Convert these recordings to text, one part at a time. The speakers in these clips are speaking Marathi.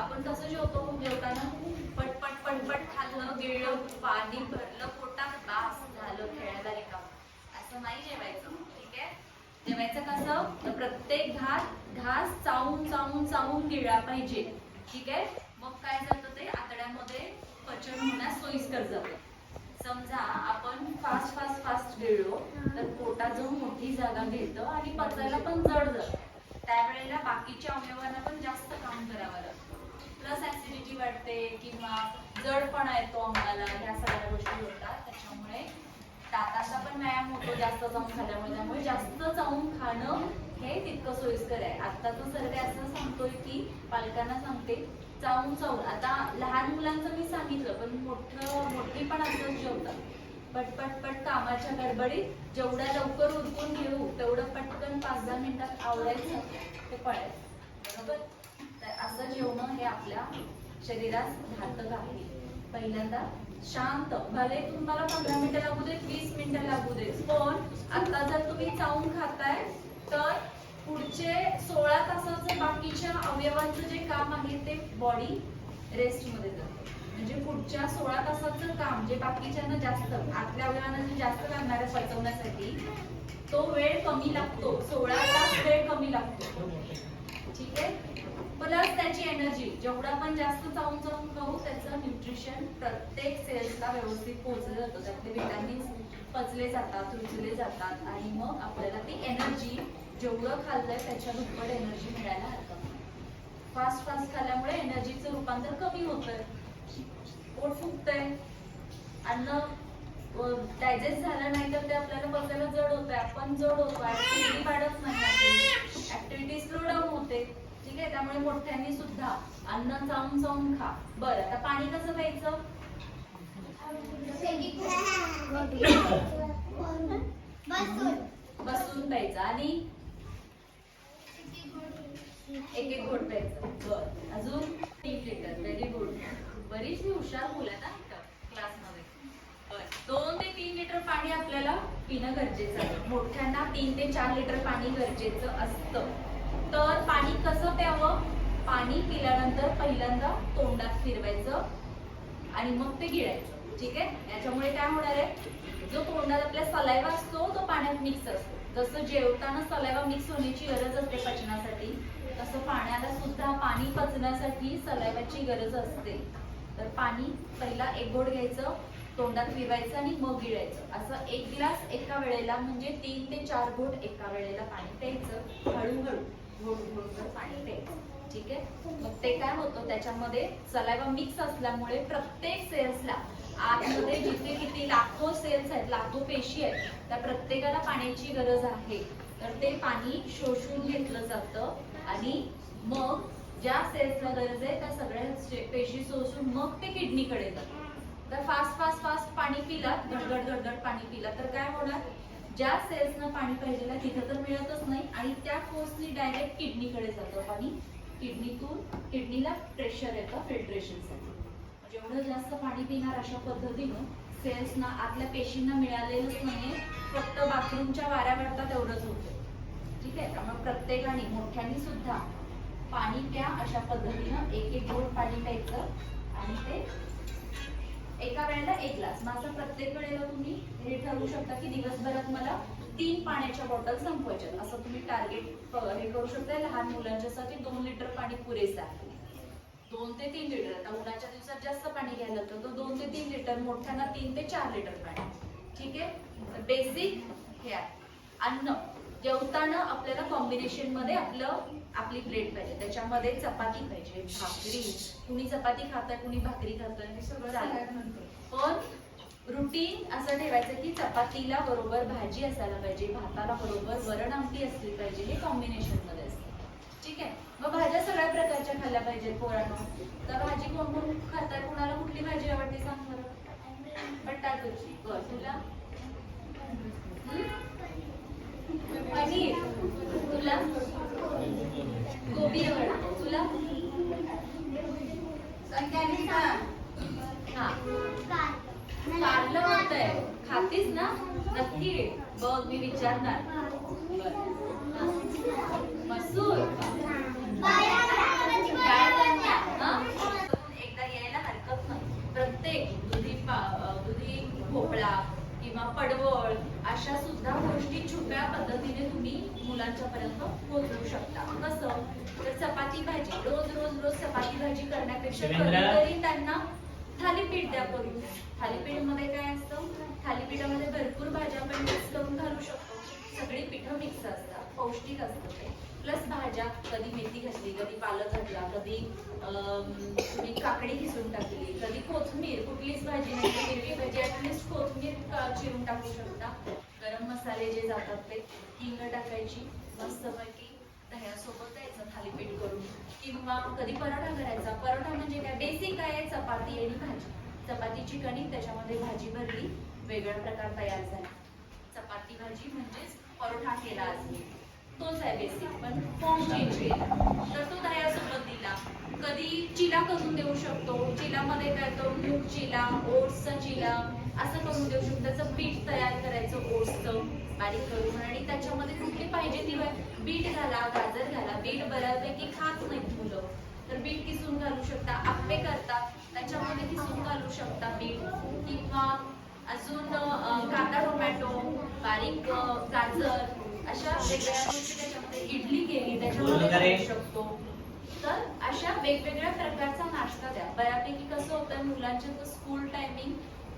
आपण कसं जेवतो जेवताना पटपट पटपट खाल्लं गिळलं पाणी भरलं पोटात बास झालं खेळायला रिकाम असं नाही जेवायचं ठीक आहे? जेवायचं कसं? तर प्रत्येक घास घास चावून चावून चावून गिळला पाहिजे ठीक आहे? मग काय जातं ते? आतड्यामध्ये पचन होण्यास सोयीस्कर जाते. समजा आपण फास्ट फास्ट फास्ट गिळलो तर पोटात जाऊन मोठी जागा घेतं आणि पचायला पण जड जातं. त्यावेळेला बाकीच्या अवयवांना पण जास्त काम करावं लागतं. प्लस ऍसिडिटी वाटते किंवा जडपणा येतो अंगाला ह्या सगळ्या गोष्टी होतात. त्याच्यामुळे ताताचा पण व्यायाम होतो जास्त जाऊन खाल्ल्यामुळे. त्यामुळे जास्त जाऊन खाणं हे तितकं सोयीस्कर आहे. आत्ताचा सर्वे असं सांगतोय की पालकांना सांगते चावून चावून आता लहान मुलांचं मी सांगितलं पण मोठं मोठी पण असंच जेवतात. पट पट पट कामाच्या गडबडीत जेवढ्या लवकर उरकून घेऊ तेवढं पटकन पाच दहा मिनिटात आवडायचं ते पळायचं. बरोबर? तर असं जेवणं हे आपल्या शरीरास घातक आहे. पहिल्यांदा शांत भले तुम्हाला पंधरा मिनिटं लागू देत वीस मिनिटं लागू देत पण आता जर तुम्ही चावून खाताय तर पुढचे सोळा तासाचं बाकीच्या अवयवांचं जे काम आहे ते बॉडी रेस्टमध्ये जाते म्हणजे पुढच्या सोळा तासाचं काम जे बाकीच्यांना जास्त आतल्या अवयवांना जे जास्त लागणार आहे पचवण्यासाठी तो वेळ कमी लागतो. सोळा तास वेळ कमी लागतो. ठीक आहे? प्लस त्याची एनर्जी जेवढं आपण जास्त चावून चावून खाऊ त्याचं न्यूट्रिशन प्रत्येक सेल्सला व्यवस्थित पोहोचलं जातं. त्यातले विटॅमिन्स पचले जातात रुचले जातात आणि मग आपल्याला ती एनर्जी जेवढं खाल्लंय त्याच्या दुप्पट एनर्जी मिळायला हरकत फास्ट फास्ट खाल्ल्यामुळे एनर्जीचं रूपांतर कमी होतंय. पोट फुगतंय. अन्न डायजेस्ट झालं नाही तर ते आपल्याला बघायला जड होतंय. आपण जड होतो ऍक्टिव्हिटी वाढत नाही. ऍक्टिव्हिटी स्लो डाऊन होते. ठीक आहे? त्यामुळे मोठ्यांनी सुद्धा अन्न चावून चावून खा. बरं आता पाणी कसं प्यायचं? बसून प्यायचं. आणि? एक एक घोट प्यायचं. बर. अजून तीन लिटर. व्हेरी गुड बरीच मी हुशार मुलं ना क्लासमध्ये. दोन ते तीन लिटर पाणी आपल्याला पिणं गरजेचं आहे. मोठ्यांना तीन ते चार लिटर पाणी गरजेचं असतं तर पाणी कसं प्यावं पाणी पिल्यानंतर पहिल्यांदा तोंडात फिरवायचं आणि मग ते गिळायचं. ठीक आहे? याच्यामुळे काय होणार आहे? जो तोंडात आपल्या सलायवा असतो तो पाण्यात मिक्स असतो. जसं जेवताना सलायवा मिक्स होण्याची गरज असते पचनासाठी तसं पाण्याला सुद्धा पाणी पचण्यासाठी सलायवाची गरज असते. तर पाणी पहिला एक घोट घ्यायचं तोंडात फिरवायचं आणि मग गिळायचं. असं एक ग्लास एका वेळेला म्हणजे तीन ते चार घोट एका वेळेला पाणी प्यायचं. हळूहळू घोट घोट पाणी प्यायचं. ठीक आहे? मग ते काय होतं त्याच्यामध्ये सलायवा मिक्स असल्यामुळे प्रत्येक सेल्सला आतमध्ये जिथे किती लाखो सेल्स आहेत लाखो पेशी आहेत त्या प्रत्येकाला पाण्याची गरज आहे. तर ते पाणी शोषून घेतलं जातं आणि मग ज्या सेल्सला गरज आहे त्या सगळ्या पेशी शोषून मग ते किडनीकडे जातात. तर फास्ट फास्ट फास्ट पाणी पिला गडगड गडगड पाणी पिला तर काय होणार? ज्या सेल्सना पाणी पाहिजे तिथं तर मिळतच नाही आणि त्या फोर्सनी डायरेक्ट किडनीकडे जातं पाणी. किडनीतून किडनीला प्रेशर येतं फिल्ट्रेशनसाठी जेवढं जास्त पाणी पिणार अशा पद्धतीनं सेल्सना आतल्या पेशींना मिळालेलंच नाही फक्त बाथरूमच्या वाऱ्यावरता तेवढंच होतं. ठीक आहे? त्यामुळे प्रत्येकाने मोठ्यांनी सुद्धा पाणी प्या अशा पद्धतीनं एक एक गोड पाणी प्यायचं आणि ते एका वेळेला एक ग्लास. मग असं प्रत्येक वेळेला तुम्ही हे ठरवू शकता की दिवसभरात मला तीन पाण्याच्या बॉटल संपवायच्यात. असं तुम्ही टार्गेट हे करू शकता लहान मुलांच्यासाठी दोन लिटर पाणी पुरेसं आहे. दोन ते तीन लिटर आता उन्हाच्या दिवसात जास्त पाणी घ्यायला लागतं तर दोन ते तीन लिटर मोठ्यांना तीन ते चार लिटर पाणी. ठीक आहे? बेसिक हे आहे. अन्न. जेवताना आपल्याला कॉम्बिनेशनमध्ये आपलं आपली प्लेट पाहिजे. त्याच्यामध्ये चपाती पाहिजे. भाकरी. कुणी चपाती खाताय कुणी भाकरी खातोय. हे सगळं पण रुटीन असं ठेवायचं की चपातीला बरोबर भाजी असायला पाहिजे भाताला बरोबर वरण आमटी असली पाहिजे हे कॉम्बिनेशनमध्ये ठीक आहे? मग भाज्या सगळ्या प्रकारच्या खाल्ल्या पाहिजेत पोरांना तर भाजी कोण कोण खाताय कोणाला कुठली भाजी आवडते सांग बरं? बटाटोची बर तुला? पनीर. तुला? गोबी आवडते तुला? संख्याने हा. कारलं होतंय. खातीस ना? नक्की बघ मी विचारणार. मसूर. एकदा यायला हरकत नाही. प्रत्येक दुधी दुधी भोपळा किंवा पडवळ अशा सुद्धा गोष्टी छुप्या पद्धतीने तुम्ही मुलांच्या पर्यंत पोहोचवू शकता. कसं? तर चपाती भाजी. रोज रोज रोज चपाती भाजी करण्यापेक्षा तरी त्यांना थालीपीठ द्या करून. थालीपीठमध्ये काय असतं? थालीपीठामध्ये भरपूर भाज्या आपण मिक्स करून घालू शकतो. सगळी पिठं मिक्स असतात पौष्टिक असतं ते. प्लस भाज्या कधी मेथी घातली कधी पालक घातला कधी तुम्ही काकडी घिसून टाकली कधी कोथमीर कुठलीच भाजी नाही. हिरवी भाजी ॲटलिस्ट कोथमीर चिरून टाकू शकता. गरम मसाले जे जातात ते हिंग टाकायची मस्तपैकी दह्यासोबत द्यायचं थालीपीठ करून. किंवा कधी पराठा करायचा पराठा म्हणजे काय? बेसिक आहे चपाती आणि भाजी. चपातीची कणी त्याच्यामध्ये भाजी भरली वेगळा प्रकार तयार झाला. चपाती भाजी म्हणजेच परोठा केला आज मी तोच आहे बेसिक पण फॉर्म चेंज केला. तर तो दह्यासोबत दिला. कधी चिला करून देऊ शकतो. चिलामध्ये काय तो मूग चिला ओट्सचा चिला असं करून देऊ शकतो. त्याचं पीठ तयार करायचं ओट्सचं. बारीक करून. आणि त्याच्यामध्ये कुठली पाहिजे ती बीट घाला गाजर घाला. बीट बऱ्यापैकी खात नाहीत मुलं. तर बीट किसून घालू शकता आप्पे करतात त्याच्यामध्ये किसून घालू शकता बीट. किंवा अजून कांदा टोमॅटो बारीक गाजर अशा वेगवेगळ्या गोष्टी त्याच्यामध्ये इडली केली त्याच्यामध्ये. घालू शकतो. तर अशा वेगवेगळ्या प्रकारचा नाश्ता द्या. बऱ्यापैकी कसं होतं मुलांच्या स्कूल टायमिंग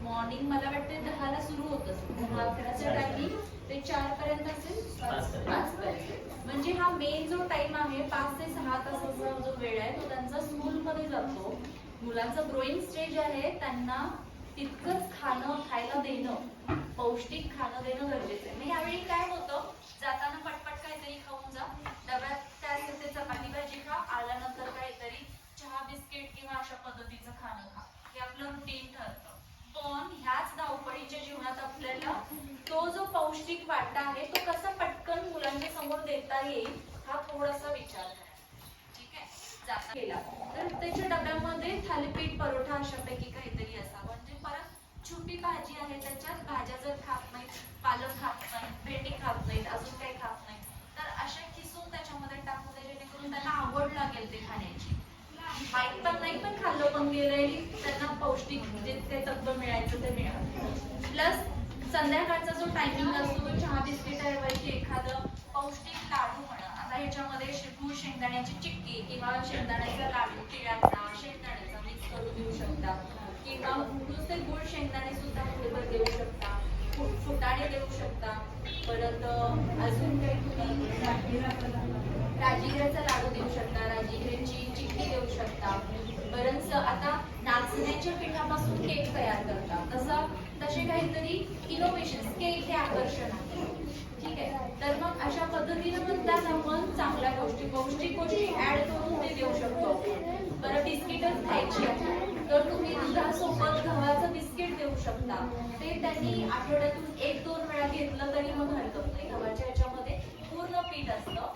मॉर्निंग मला वाटते दहाला सुरू होत. दहा अकराचं टायमिंग ते चार पर्यंत असेल? पाच पर्यंत. म्हणजे हा मेन जो टाइम आहे पाच ते सहा तासाचा जो वेळ आहे तो त्यांचा स्कूल मध्ये जातो. मुलांचं ग्रोईंग स्टेज आहे त्यांना तितकंच खाणं खायला देणं पौष्टिक खाणं देणं गरजेचं आहे. मग यावेळी काय होतं? जाताना पटपट काहीतरी खाऊन जा. डब्यात काय असेल ते चपाती भाजी खा आल्यानंतर काहीतरी चहा बिस्किट किंवा अशा पद्धतीचं खाणं खा हे आपलं रुटीन ठरतं पण ह्याच धावपळीच्या जीवनात आपल्याला तो जो पौष्टिक वाटा आहे तो कसा पटकन मुलांच्या समोर देता येईल हा थोडासा विचार ठीक आहे? जाता केला. तर त्याच्या डब्यामध्ये थालीपीठ परोठा अशापैकी काहीतरी असा. म्हणजे परत छोटी भाजी आहे त्याच्यात भाज्या जर खात नाहीत पालक खात नाही भेटी खात नाहीत अजून काही खात नाही तर अशा किसून त्याच्यामध्ये टाकू दे जेणेकरून त्यांना आवड लागेल ते खाण्याची. माहीत पण नाही पण खाल्लं पण गेलंय त्यांना पौष्टिक जे ते तत्व मिळायचं ते मिळालं. प्लस संध्याकाळ जो टायमिंग असतो चहा बिस्किटाऐवजी एखादं पौष्टिक लाडू म्हणा. आता ह्याच्यामध्ये शिकू गूळ शेंगदाण्याची चिक्की किंवा शेंगदाण्याचा लाडू तिळाचा शेंगदाण्याचा मिक्स करून देऊ शकता. किंवा नुसते गूळ शेंगदाणे सुद्धा फ्लेवर देऊ शकता. फुटाणे देऊ शकता. परत अजून काही तुम्ही राजीगऱ्याचा लाडू देऊ शकता राजगिऱ्याची चिक्की देऊ शकता. नाचण्याच्या पिठापासून केक तयार करतात. तसं तसे काहीतरी इनोव्हेशन केक हे आकर्षण आहे. ठीक आहे? तर मग अशा पद्धतीने पण त्यात आपण चांगल्या गोष्टी पौष्टिक गोष्टी ऍड करून ते देऊ शकतो बरं बिस्किटच खायची तर तुम्ही दुधासोबत गव्हाचं बिस्किट देऊ शकता. ते त्यांनी आठवड्यातून एक दोन वेळा घेतलं तरी मग हरकत नाही. गव्हाच्या ह्याच्यामध्ये पूर्ण पीठ असतं.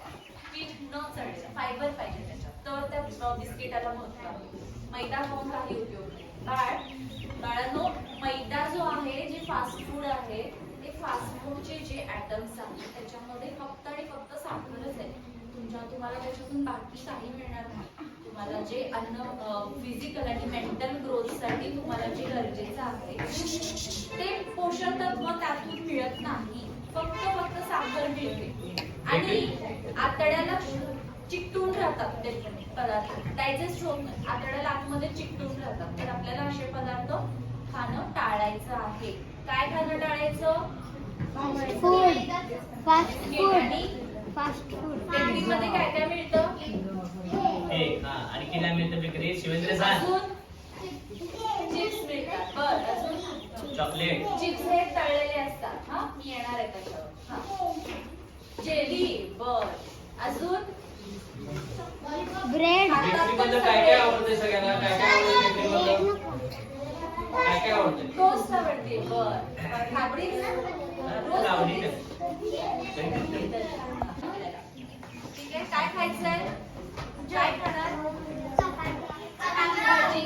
पीठ न चढलं फायबर पाहिजे त्याच्यात तर त्या बिस्किटाला महत्त्व आहे. मैदा खाऊन काही उपयोग नाही बाळ बाळांनो मैदा जो आहे जे फास्ट फूड आहे ते फास्ट फूडचे जे ॲटम्स आहेत त्याच्यामध्ये फक्त आणि फक्त साखरच आहे. तुमच्या तुम्हाला त्याच्यातून बाकी काही मिळणार नाही. तुम्हाला जे अन्न फिजिकल आणि मेंटल ग्रोथसाठी तुम्हाला जे गरजेचं आहे ते पोषण तत्व त्यातून मिळत नाही. फक्त फक्त साखर मिळते. आणि आतड्याला चिकटून राहतात ते पदार्थ. डायजेस्ट होत नाही. आतड्याला आतमध्ये चिकटून राहतात. तर आपल्याला असे पदार्थ खाणं टाळायचं आहे. काय खाणं टाळायचं? फास्ट फूड फास्ट फूड आणि फास्ट फूड बेकरीमध्ये काय काय मिळतं? ए हा आणि किला मिळतं बेकरी शिवेंद्र सांग चिप्स मिळतात. बर अजून? चॉकलेट चिप्स हे तळलेले असतात. हा मी येणार आहे त्याच्यावर हा. जेली बर. अजून? ब्रेड बेकरी मध्ये काय काय आवडते सगळ्यांना? काय काय आवडते मध्ये काय काय आवडते टोस्ट आवडते बर. खाते तुला आवडली का? ठीक आहे काय खायचंय? काय खाणार? चपाती. भाजी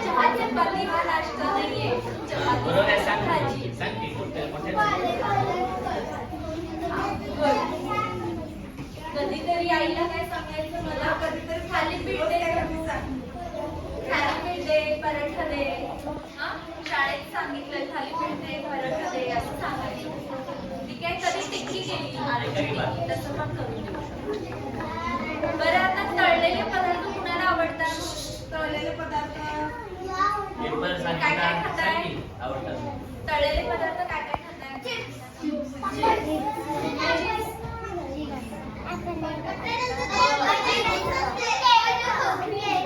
चहा चपाती हा नाश्ता नाहीये चपाती बरोबर आहे सांग भाजी सांग की कोणत्या कोणत्या कधीतरी आईला काय सांगायचं मला कधीतरी थालीपीठ दे पराठा दे हा शाळेत सांगितलंय थालीपीठ दे पराठा दे असं सांगायचं ठीक आहे कधी टिक्की केली आलूची टिक्की तसं पण करून देऊ शकतो बरं आता तळलेले पदार्थ कुणाला आवडतात तळलेले पदार्थ पेपर काय सांगितला काय खाताय? सांग की, आवडतात तळलेले पदार्थ काय काय खाताय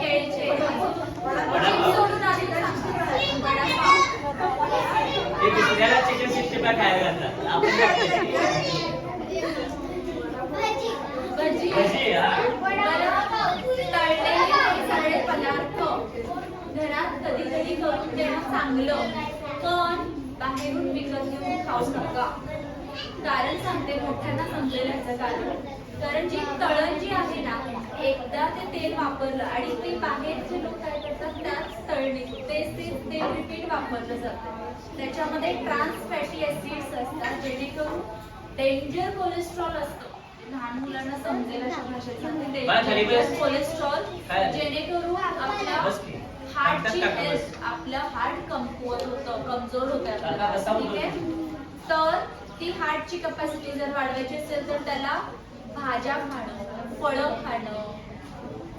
केळीचे सोडून आधी सांग. वडापाव ते दुसऱ्याला चिकन सिक्स्टी फाय खायला घालतात आपण खातो. भजी भजी, हा. बरं, तळलेले सगळे पदार्थ घरात कधी कधी करून देणं चांगलं पण बाहेरून विकत घेऊन खाऊ नका. कारण सांगते मोठ्यांना समजेल याचं कारण. कारण जी तळण जी आहे ना एकदा ते तेल वापरलं आणि ते बाहेरचे लोक काय करतात त्याच तळणी तेच ते तेल रिपीट वापरलं जातं त्याच्यामध्ये ट्रान्स फॅटी ऍसिड्स असतात जेणेकरून डेंजर कोलेस्ट्रॉल असतं लहान मुलांना समजेल अशा बस. कोलेस्ट्रॉल? जेणेकरून आपल्या. हार्टची. हेल्थ आपलं हार्ट कमकुवत होतं कमजोर होतं. ठीक आहे. तर ती हार्टची कपॅसिटी जर वाढवायची असेल तर त्याला भाज्या खाणं फळं खाणं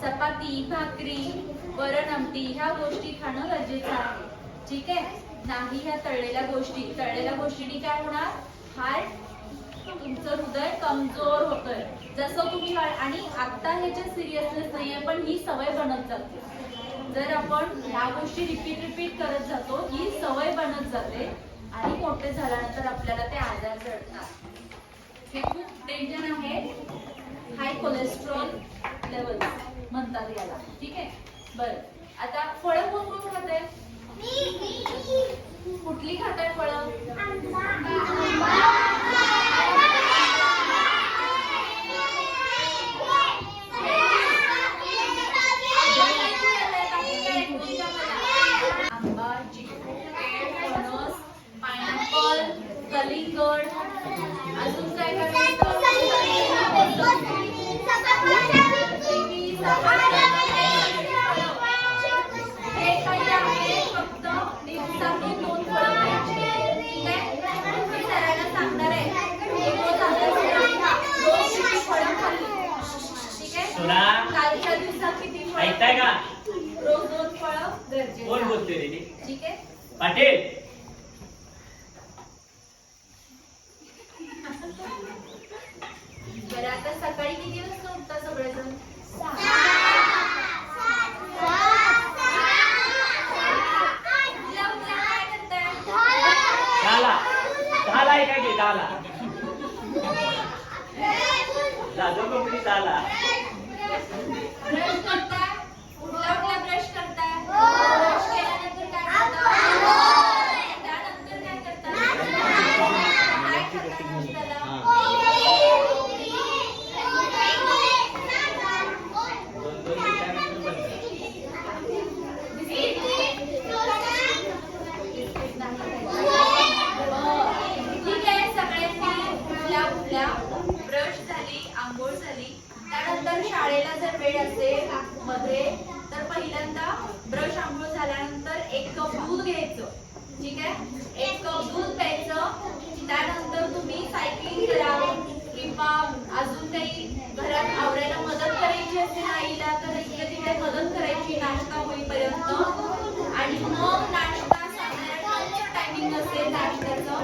चपाती भाकरी वरण आमटी ह्या गोष्टी खाणं गरजेचं आहे. ठीक आहे? नाही ह्या तळलेल्या गोष्टी. तळलेल्या गोष्टीने काय होणार? हार्ट तुमचं हृदय कमजोर होतंय. जसं तुम्ही आणि आता ह्याच्यात सिरियसनेस नाहीये पण ही सवय बनत जाते. जर आपण ह्या गोष्टी रिपीट रिपीट करत जातो ही सवय बनत जाते आणि मोठे झाल्यानंतर आपल्याला ते आजार जडतात. हे खूप डेंजर आहे. हाय कोलेस्ट्रॉल लेवल म्हणतात याला. ठीक आहे? बरं. आता फळं कोण कोण खाते कुठली खाताय फळं?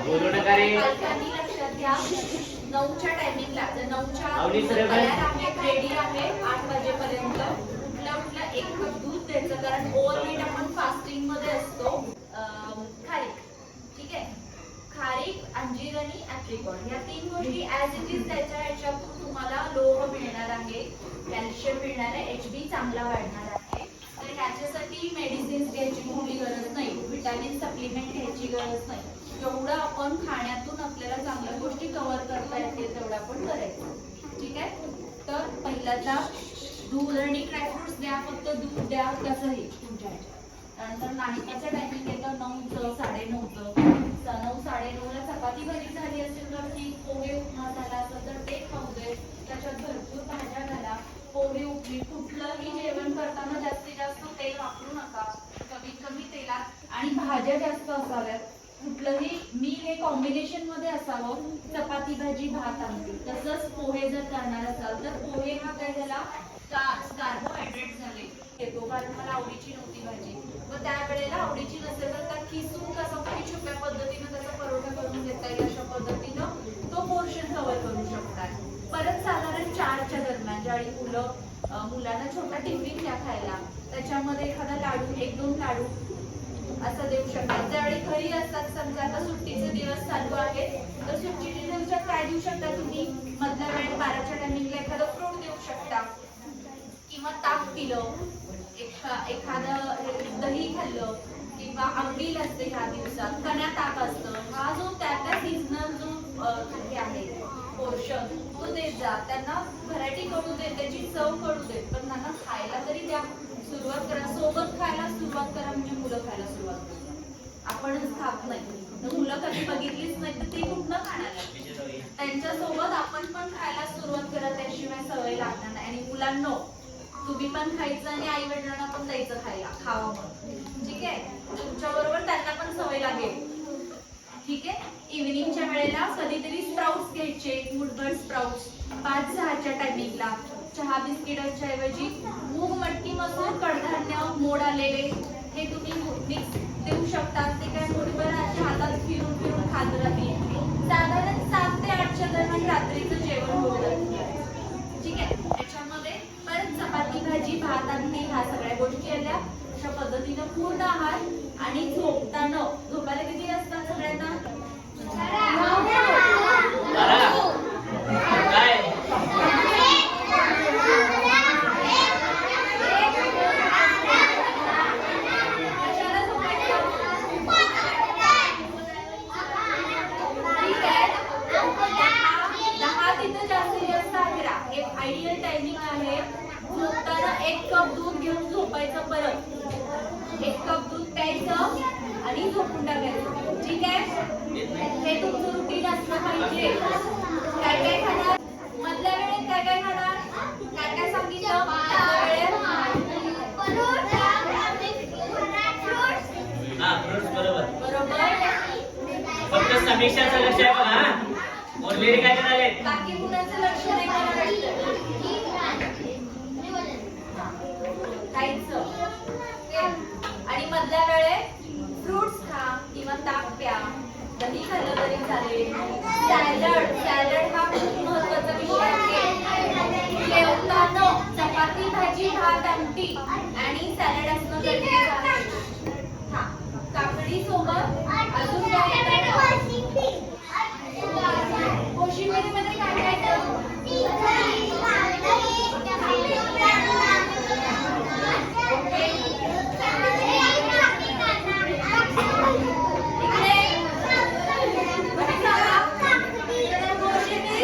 लक्षात घ्या. नऊच्या टायमिंगला जर नऊच्या. तयार आहे रेडी आहे आठ वाजेपर्यंत. उठल्या उठल्या एक कप दूध द्यायचं कारण ओव्हरनाईट आपण फास्टिंगमध्ये असतो. खारीक. ठीक आहे? खारीक अंजीर आणि ऍप्रिकॉट ह्या तीन गोष्टी ऍज इट इज त्याच्या ह्याच्यातून तुम्हाला लोह मिळणार आहे कॅल्शियम मिळणार आहे एच बी चांगला वाढणार आहे. तर ह्याच्यासाठी मेडिसिन्स घ्यायची कुठली गरज नाही. व्हिटॅमिन सप्लिमेंट घ्यायची गरज नाही. जेवढं आपण खाण्यातून आपल्याला चांगल्या गोष्टी कव्हर करता येतील तेवढं आपण करायचं. ठीक आहे? तर पहिल्यांदा दूध आणि ड्रायफ्रुट्स द्या फक्त दूध द्या कसंही तुमच्या त्यानंतर नाश्त्याचं टायमिंग येतं नऊचं साडे नऊचं नऊ साडे नऊला चपाती भाजी झाली असेल तर ती पोहे उपमा झाला असेल तर ते खाऊ दे. त्याच्यात भरपूर भाज्या घाला. पोहे उपली कुठलंही जेवण करताना जास्तीत जास्त तेल वापरू नका. कमीत कमी तेला आणि भाज्या जास्त असाव्यात. कुठलंही मी हे कॉम्बिनेशनमध्ये असावं चपाती भाजी भात आणते तसंच पोहे जर करणार असाल तर पोहे हा काय झाला? कार्बोहायड्रेट झाले. येतो कारण मला आवडीची नव्हती भाजी. मग त्यावेळेला आवडीची नसेल तर त्या किसून कसं काही छोट्या पद्धतीनं त्याचा परोठा करून घेता येईल अशा पद्धतीनं तो पोर्शन कव्हर करू शकतात. परत साधारण चारच्या दरम्यान ज्यावेळी मुलं मुलांना छोटा टिफिन द्या खायला त्याच्यामध्ये एखादा लाडू एक दोन लाडू असं देऊ शकतात. त्यावेळी घरी असतात. समजा आता सुट्टीचे दिवस चालू आहेत. तर सुट्टीच्या दिवसात काय देऊ शकता तुम्ही? मधल्या वेळेत बाराच्या टायमिंगला एखादं फ्रूट देऊ शकता. किंवा ताक पिलं. एखादं दही खाल्लं. किंवा आंबील असते ह्या दिवसात. कण्या ताक असतं. हा जो त्या त्या सीझनल जो हे आहे पोर्शन तो देत जा. त्यांना व्हरायटी करू देत. त्याची चव करू देत. पण त्यांना खायला तरी द्या. सुरुवात करा. सोबत खायला सुरुवात करा म्हणजे मुलं खायला सुरुवात करतात. आपणच खात नाही. तर मुलं कधी बघितलीच नाही तर ती कुठनं खाणार? त्यांच्या त्यांच्यासोबत आपण पण खायला सुरुवात करा. त्याशिवाय सवय लागणार नाही. आणि मुलांना तुम्ही पण खायचं आणि आई वडिलांना पण द्यायचं खायला. खावं म्हणून. ठीक आहे? तुमच्या बरोबर त्यांना पण सवय लागेल. ठीक आहे? इव्हिनिंगच्या वेळेला कधीतरी स्प्राउट्स घ्यायचे. मुठभर स्प्राउट्स पाच सहाच्या टायमिंगला चहा बिस्किटांच्या ऐवजी मूग मटकी मसूर कडधान्य मोड आलेले हे तुम्ही मिक्स देऊ शकता. ते काय मुठभर अशा हातात फिरून फिरून खात राहते साधारण सात ते आठच्या दरम्यान रात्रीचं जेवण होतं ठीक आहे? त्याच्यामध्ये परत चपाती भाजी भात आणि ह्या सगळ्या गोष्टी आल्या. अशा पद्धतीनं पूर्ण आहार आणि झोपताना झोपायला किती असतात सगळ्यांना बारा काय कशाला झोपायचं? ठीक आहे. दहा- दहा तिथं जास्तीत जास्त अकरा हे आयडियल टायमिंग आहे. झोपताना एक कप दूध घेऊन झोपायचं परत. एक कप दूध प्यायचं आणि झोपून टाकायचं. ठीक आहे? हे तुमचं रुटीन असलं पाहिजे. काय काय खाणार? मधल्या वेळेत काय काय खाणार? काय काय सांगितलं? बरोबर. बरोबर. फक्त समीक्षाचं लक्ष आहे बघा ऑलरेडी काय करायला बाकी कुणाचं लक्ष नाही करायचं खायचं आणि मधल्या वेळेत फ्रुट्स खा किंवा ताक प्या. दही खाल्लं तरी चालेल. सॅलड सॅलड हा खूप महत्त्वाचा विषय आहे. जेवताना चपाती भाजी भात आमटी आणि सॅलड असणं गरजेचं आहे. हा काकडी सोबत अजून काय? येतं? काय काय येतं? कोशिंबिरीत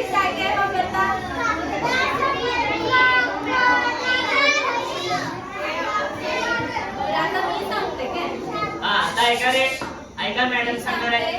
काय काय वापरतात? बरं, आता मी सांगते काय हा आता ऐका रे ऐका मॅडम सांगणार आहे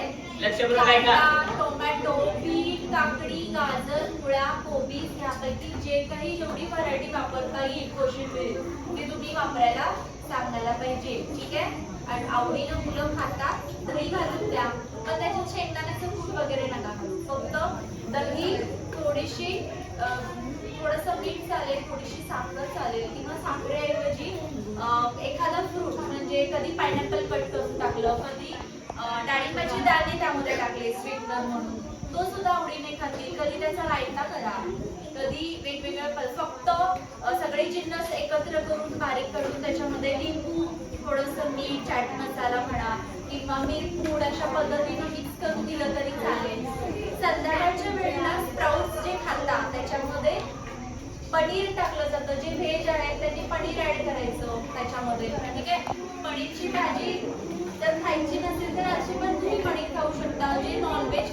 टोमॅटो बीट काकडी गाजर मुळा कोबी यापैकी जे काही जेवढी व्हरायटी वापरता येईल कोशिंबीर ते तुम्ही वापरायला सांगायला पाहिजे. ठीक आहे? आणि आवडीनं मुलं खातात दही घालून द्या. पण त्याच्यात शेंगदाण्याचं फूट वगैरे नका फक्त दही थोडीशी थोडंसं मीठ चालेल थोडीशी साखर चालेल किंवा साखरेऐवजी एखादं एखादा फ्रूट म्हणजे कधी पायनॅपल कट करून टाकलं कधी डाळिंबाची डाळ मी त्यामध्ये टाकली स्वीटनर म्हणून. तो सुद्धा आवडीने खातील कधी त्याचा रायता करा. कधी वेगवेगळ्या पल- फक्त सगळे जिन्नस एकत्र करून बारीक करून त्याच्यामध्ये लिंबू थोडंसं मीठ चाट मसाला म्हणा किंवा मिरपूड अशा पद्धतीने मिक्स करून दिलं तरी चालेल. संध्याकाळच्या वेळेला स्प्राउट्स जे खाता त्याच्यामध्ये पनीर टाकलं जातं. जे व्हेज आहे त्यांनी पनीर ऍड करायचं त्याच्यामध्ये. ठीक आहे? पनीरची भाजी खायची नसेल तर अशी पण तुम्ही कणिक खाऊ शकता जे नॉनव्हेज